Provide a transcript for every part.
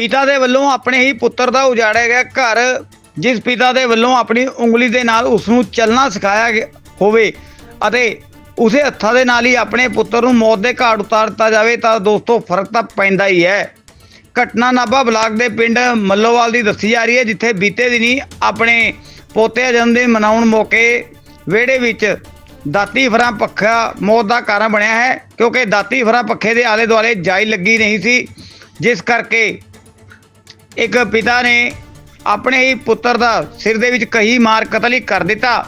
ਪਿਤਾ ਦੇ ਵੱਲੋਂ ਆਪਣੇ ਹੀ ਪੁੱਤਰ ਦਾ ਉਜਾੜਿਆ ਗਿਆ ਘਰ, ਜਿਸ ਪਿਤਾ ਦੇ ਵੱਲੋਂ ਆਪਣੀ ਉਂਗਲੀ ਦੇ ਨਾਲ ਉਸ ਨੂੰ ਚੱਲਣਾ ਸਿਖਾਇਆ ਹੋਵੇ ਅਤੇ ਉਸੇ ਹੱਥਾਂ ਦੇ ਨਾਲ ਹੀ ਆਪਣੇ ਪੁੱਤਰ ਨੂੰ ਮੌਤ ਦੇ ਘਾਟ ਉਤਾਰ ਦਿੱਤਾ ਜਾਵੇ ਤਾਂ ਦੋਸਤੋ ਫ਼ਰਕ ਤਾਂ ਪੈਂਦਾ ਹੀ ਹੈ। ਘਟਨਾ ਨਾਭਾ ਬਲਾਕ ਦੇ ਪਿੰਡ ਮੱਲੋਵਾਲ ਦੀ ਦੱਸੀ ਜਾ ਰਹੀ ਹੈ, ਜਿੱਥੇ ਬੀਤੇ ਦਿਨੀ ਆਪਣੇ ਪੋਤੇ ਦਾ ਜਨਮ ਦਿਨ ਮਨਾਉਣ ਮੌਕੇ ਵਿਹੜੇ ਵਿੱਚ ਦਾਤੀ ਫਰਾਂ ਪੱਖਾ ਮੌਤ ਦਾ ਕਾਰਨ ਬਣਿਆ ਹੈ, ਕਿਉਂਕਿ ਦਾਤੀ ਫਰਾਂ ਪੱਖੇ ਦੇ ਆਲੇ ਦੁਆਲੇ ਜਾਈ ਲੱਗੀ ਨਹੀਂ ਸੀ, ਜਿਸ ਕਰਕੇ ਇੱਕ ਪਿਤਾ ਨੇ ਆਪਣੇ ਹੀ ਪੁੱਤਰ ਦਾ ਸਿਰ ਦੇ ਵਿੱਚ ਕਹੀ ਮਾਰ ਕਤਲ ਹੀ ਕਰ ਦਿੱਤਾ।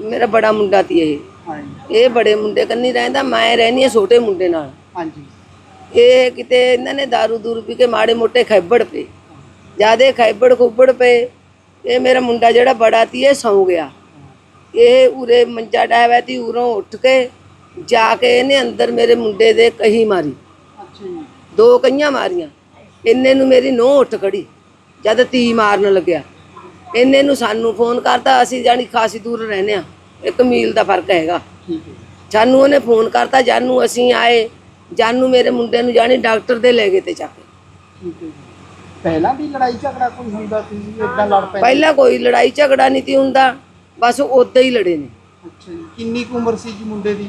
ਮੇਰਾ ਬੜਾ ਮੁੰਡਾ ਤੀ ਇਹ। ਹਾਂਜੀ। ਇਹ ਬੜੇ ਮੁੰਡੇ ਕੰਨੀ ਰਹਿੰਦਾ ਮੈਂ ਰਹਿੰਦੀ ਆ ਛੋਟੇ ਮੁੰਡੇ ਨਾਲ। ਹਾਂਜੀ। ਇਹ ਕਿਤੇ ਇਹਨਾਂ ਨੇ दारू ਦੂਰ ਪੀ ਕੇ ਮਾੜੇ ਮੋਟੇ ਖੈਬੜ ਪਏ। ਜਿਆਦੇ ਖੈਬੜ ਖੁੱਬੜ ਪਏ। ਇਹ ਮੇਰਾ ਮੁੰਡਾ ਜਿਹੜਾ ਬੜਾ ਤੀ ਇਹ ਸੌਂ ਗਿਆ। ਇਹ ਉਰੇ ਮੰਜਾ ਡਾਇਆ ਤੀ ਉਰੋਂ ਉੱਠ ਕੇ ਜਾ ਕੇ ਇਹਨੇ ਅੰਦਰ ਮੇਰੇ ਮੁੰਡੇ ਦੇ ਕਹੀ ਮਾਰੀ। ਅੱਛਾ ਜੀ। ਦੋ ਕਈਆਂ ਮਾਰੀਆਂ। ਇੰਨੇ ਨੂੰ ਮੇਰੀ ਨੋਹ ਉੱਠ ਖੜੀ ਜਦ ਤੀ ਮਾਰਨ ਲੱਗਿਆ। ਇੰਨੇ ਨੂੰ ਸਾਨੂੰ ਫੋਨ ਕਰਤਾ ਅਸੀਂ ਜਾਣੀ ਖਾਸੀ ਦੂਰ ਰਹਿੰਦੇ ਆ ਇੱਕ ਮੀਲ ਦਾ ਫ਼ਰਕ ਹੈਗਾ। ਜਾਨੂੰ ਉਹਨੇ ਫੋਨ ਕਰਤਾ ਜਾਨੂੰ ਅਸੀਂ ਆਏ ਜਾਨੂੰ ਮੇਰੇ ਮੁੰਡੇ ਨੂੰ ਜਾਣੀ ਡਾਕਟਰ ਦੇ ਲੈ ਗਏ ਤੇ ਕੇ। ਜੀ। ਪਹਿਲਾਂ ਵੀ ਲੜਾਈ ਝਗੜਾ ਕੋਈ ਹੁੰਦਾ ਸੀ ਇਦਾਂ ਲੜ ਪਏ ਪਹਿਲਾਂ ਕੋਈ ਲੜਾਈ ਝਗੜਾ ਨਹੀਂ ਤੀ ਹੁੰਦਾ ਬਸ ਉਦਾਂ ਹੀ ਲੜੇ ਨੇ। ਅੱਛਾ ਜੀ। ਕਿੰਨੀ ਕੁ ਉਮਰ ਸੀ ਜੀ ਮੁੰਡੇ ਦੀ?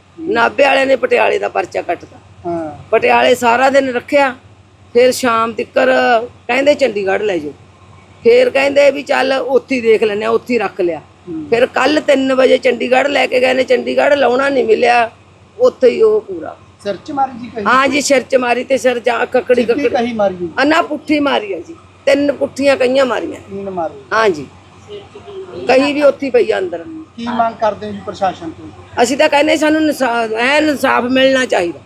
ਨਾਭੇ ਵਾਲਿਆਂ ਨੇ ਪਟਿਆਲੇ ਦਾ ਪਰਚਾ ਕੱਟਤਾ। ਹਾਂ ਪਟਿਆਲੇ ਸਾਰਾ ਦਿਨ ਰੱਖਿਆ ਫਿਰ ਸ਼ਾਮ ਤੱਕਰ ਕਹਿੰਦੇ ਚੰਡੀਗੜ੍ਹ ਲੈ ਜਾਓ। ਫਿਰ ਕਹਿੰਦੇ ਵੀ ਚੱਲ ਉੱਥੇ ਹੀ ਦੇਖ ਲੈਂਦੇ ਆ ਉੱਥੇ ਹੀ ਰੱਖ ਲਿਆ। ਫਿਰ ਕੱਲ 3 ਵਜੇ ਚੰਡੀਗੜ੍ਹ ਲੈ ਕੇ ਗਏ ਨੇ ਚੰਡੀਗੜ੍ਹ ਲਾਉਣਾ ਨਹੀਂ ਮਿਲਿਆ ਉੱਥੇ ਹੀ ਉਹ ਪੂਰਾ। ਸਿਰ ਚ ਮਾਰੀ ਜੀ ਕਹੀ? ਹਾਂ ਜੀ ਸਿਰ ਚ ਮਾਰੀ ਤੇ ਸਿਰ ਜਾ ਕੱਕੜੀ ਕੱਕੜੀ। ਕਹੀ ਮਾਰੀ ਜੀ ਅਨਾ ਪੁੱਠੀ ਮਾਰੀ ਆ ਜੀ ਤਿੰਨ ਪੁੱਠੀਆਂ ਕਈਆਂ ਮਾਰੀਆਂ। ਤੀਨ ਮਾਰੀ। ਹਾਂ ਜੀ। ਕਹੀਂ ਵੀ ਉੱਥੇ ਪਈ ਆ ਅੰਦਰ। ਕੀ ਮੰਗ ਕਰਦੇ ਹੋ ਜੀ ਪ੍ਰਸ਼ਾਸਨ ਤੋਂ? ਅਸੀਂ ਤਾਂ ਕਹਿੰਦੇ ਸਾਨੂੰ ਇਨਸਾਫ ਐਨ ਇਨਸਾਫ ਮਿਲਣਾ ਚਾਹੀਦਾ।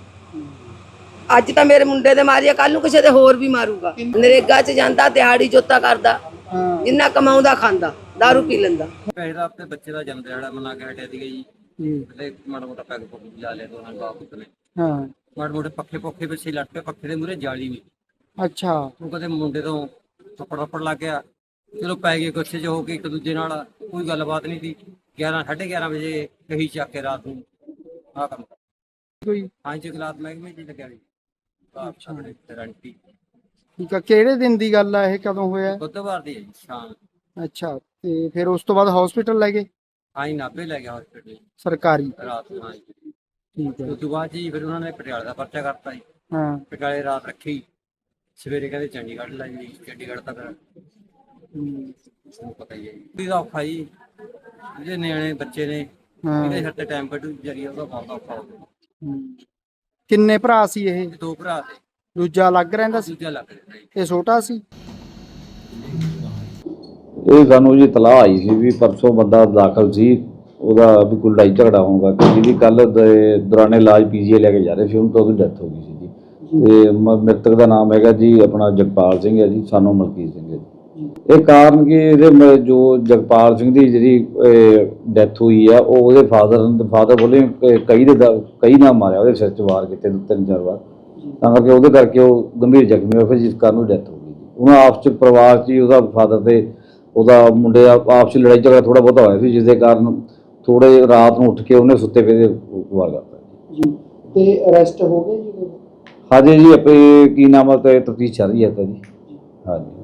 ਅੱਜ ਤਾਂ ਮੇਰੇ ਮੁੰਡੇ ਦੇ ਮਾਰਿਆ ਕੱਲ ਨੂੰ ਕਿਸੇ ਦੇ ਹੋਰ ਵੀ ਮਾਰੂਗਾ। ਨਰੇਗਾ 'ਚ ਜਾਂਦਾ ਦਿਹਾੜੀ ਜੋਤਾ ਕਰਦਾ ਹਾਂ। ਜਿੰਨਾ ਕਮਾਉਂਦਾ ਖਾਂਦਾ दारू ਪੀ ਲੈਂਦਾ। ਪੈਸੇ ਦਾ ਆਪਣੇ ਬੱਚੇ ਦਾ ਜਨਮ ਦਿਹਾੜਾ ਮਨਾ ਕੇ ਹਟਿਆ ਸੀਗਾ ਜੀ। ਜੀ। ਤੇ ਮਾੜਾ ਮੋਟਾ ਪੈਗ ਪੁੱਗ ਲਾ ਲਿਆ ਦੋਨਾਂ ਬਾਪ ਨੇ। ਹਾਂ। ਮਾੜੇ ਮੋਟੇ ਪੱਖੇ ਪੁੱਖੇ ਵਿੱਚ ਹੀ ਲੱਟ ਪਏ ਪੱਖੇ ਦੇ ਮੂਰੇ ਜਾਲੀ ਵੀ। ਅੱਛਾ। ਉਹ ਕਦੇ ਮੁੰਡੇ ਤੋਂ ਥੱਪੜ ਥੱਪੜ ਲੱਗ ਗਿਆ। ਚਲੋ ਪੈ ਗਏ ਗੁੱਸੇ 'ਚ ਹੋ ਕੇ ਇੱਕ ਦੂਜੇ ਨਾਲ ਕੋਈ ਗੱਲਬਾਤ ਨਹੀਂ ਸੀ। 11 11:30 ਵਜੇ ਕਹੀ ਚੱਕ ਕੇ ਰਾਤ ਨੂੰ ਆ ਕੰਮ ਕੋਈ? ਹਾਂ ਜੀ ਗਲਾਤ ਮਹਿਕਮੇ ਹੀ ਲੱਗਿਆ ਜੀ। ਅੱਛਾ ਰੰਟੀ। ਠੀਕ ਆ ਕਿਹੜੇ ਦਿਨ ਦੀ ਗੱਲ ਆ ਇਹ? ਕਦੋਂ ਹੋਇਆ? ਬੁੱਧਵਾਰ ਦੀ ਹੈ ਜੀ ਸ਼ਾਮ। ਅੱਛਾ ਤੇ ਫਿਰ ਉਸ ਤੋਂ ਬਾਅਦ ਹਸਪੀਟਲ ਲੈ ਗਏ? ਹਾਂ ਜੀ ਨਾਭੇ ਲੈ ਗਿਆ ਹਸਪੀਟਲ ਸਰਕਾਰੀ? ਰਾਤ ਨੂੰ ਹਾਂ ਜੀ। ਠੀਕ ਹੈ। ਉਸ ਤੋਂ ਬਾਅਦ ਜੀ ਫਿਰ ਉਹਨਾਂ ਨੇ ਪਟਿਆਲੇ ਦਾ ਪਰਚਾ ਕਰਤਾ ਜੀ। ਹਾਂ। ਪਟਿਆਲੇ ਰਾਤ ਰੱਖੀ। ਸਵੇਰੇ ਕਹਿੰਦੇ ਚੰਡੀਗੜ੍ਹ ਲੈ ਜੀ ਚੰਡੀਗੜ੍ਹ ਤੱਕ। ਪਤਾ ਹੀ ਹੈ ਜੀ ਇਹਦਾ ਔਖਾ ਜੀ। ਜਿਹੜੇ ਨਿਆਣੇ ਬੱਚੇ ਨੇ ਹਾਂ। ਇਹਦੇ ਸਿਰ ਤੇ ਟਾਈਮ ਕੱਢੂ ਜਰੀਆ ਉਹਦਾ ਬਹੁਤ ਔਖਾ ਹੋ ਗਿਆ। ਹਮ। ਕਿੰਨੇ ਭਰਾ ਸੀ ਇਹ? ਦੋ ਭਰਾ ਤੇ। ਦੂਜਾ ਅਲੱਗ ਰਹਿੰਦਾ ਸੀ? ਦੂਜਾ ਲੱਗ ਰਿਹਾ ਜੀ। ਇਹ ਛੋਟਾ ਸੀ? ਇਹ ਸਾਨੂੰ ਜੀ ਤਲਾਹ ਆਈ ਸੀ ਵੀ ਪਰਸੋਂ ਬੰਦਾ ਦਾਖਲ ਸੀ ਉਹਦਾ ਵੀ ਕੋਈ ਲੜਾਈ ਝਗੜਾ ਹੋਊਗਾ। ਕਿ ਜਿਹਦੀ ਕੱਲ ਦੌਰਾਨੇ ਇਲਾਜ ਪੀਜੀਏ ਲੈ ਕੇ ਜਾ ਰਹੇ ਸੀ ਉਹਨੂੰ ਤਾਂ ਉਹਦੀ ਡੈਥ ਹੋ ਗਈ ਸੀ ਜੀ। ਤੇ ਮ੍ਰਿਤਕ ਦਾ ਨਾਮ ਹੈਗਾ ਜੀ ਆਪਣਾ ਜਗਪਾਲ ਸਿੰਘ ਹੈ ਜੀ ਸਾਨੂੰ ਮਲਕੀਤ ਸਿੰਘ ਹੈ ਜੀ। ਇਹ ਕਾਰਨ ਕਿ ਇਹਦੇ ਮ- ਜੋ ਜਗਪਾਲ ਸਿੰਘ ਦੀ ਜਿਹੜੀ ਡੈਥ ਹੋਈ ਆ ਉਹ ਉਹਦੇ ਫਾਦਰ ਫਾਦਰ ਬੋਲੇ ਕਈ ਦੇ ਕਈ ਨਾਲ ਮਾਰਿਆ ਉਹਦੇ ਸਿਰ 'ਚ ਵਾਰ ਕੀਤੇ ਤਿੰਨ ਚਾਰ ਵਾਰ। ਤਾਂ ਕਰਕੇ ਉਹਦੇ ਕਰਕੇ ਉਹ ਗੰਭੀਰ ਜ਼ਖਮੀ ਹੋਇਆ ਫਿਰ ਜਿਸ ਕਾਰਨ ਉਹ ਡੈਥ ਹੋ ਗਈ ਉਹਨਾਂ ਆਪਸ 'ਚ ਪਰਿਵਾਰ 'ਚ ਹੀ ਉਹਦਾ ਫਾਦਰ ਤੇ ਉਹਦਾ ਮੁੰਡੇ ਆਪਸ 'ਚ ਲੜਾਈ ਝਗੜਾ ਥੋੜਾ ਬਹੁਤਾ ਹੋਇਆ ਸੀ ਜਿਸ ਦੇ ਕਾਰਨ ਥੋੜੇ ਰਾਤ ਨੂੰ ਉੱਠ ਕੇ ਉਹਨੇ ਸੁੱਤੇ ਪਏ ਦੇ ਵਾਰ ਕਰਤਾ ਜੀ। ਤੇ ਅਰੈਸਟ ਹੋ ਗਏ ਜੀ? ਹਾਂਜੀ ਜੀ ਆਪੇ ਕੀ ਨਾਮ ਹੈ ਤੇ ਤਫਤੀਸ਼ ਚੱਲ ਰਹੀ ਹੈ ਤਾਂ ਜੀ। ਹਾਂਜੀ।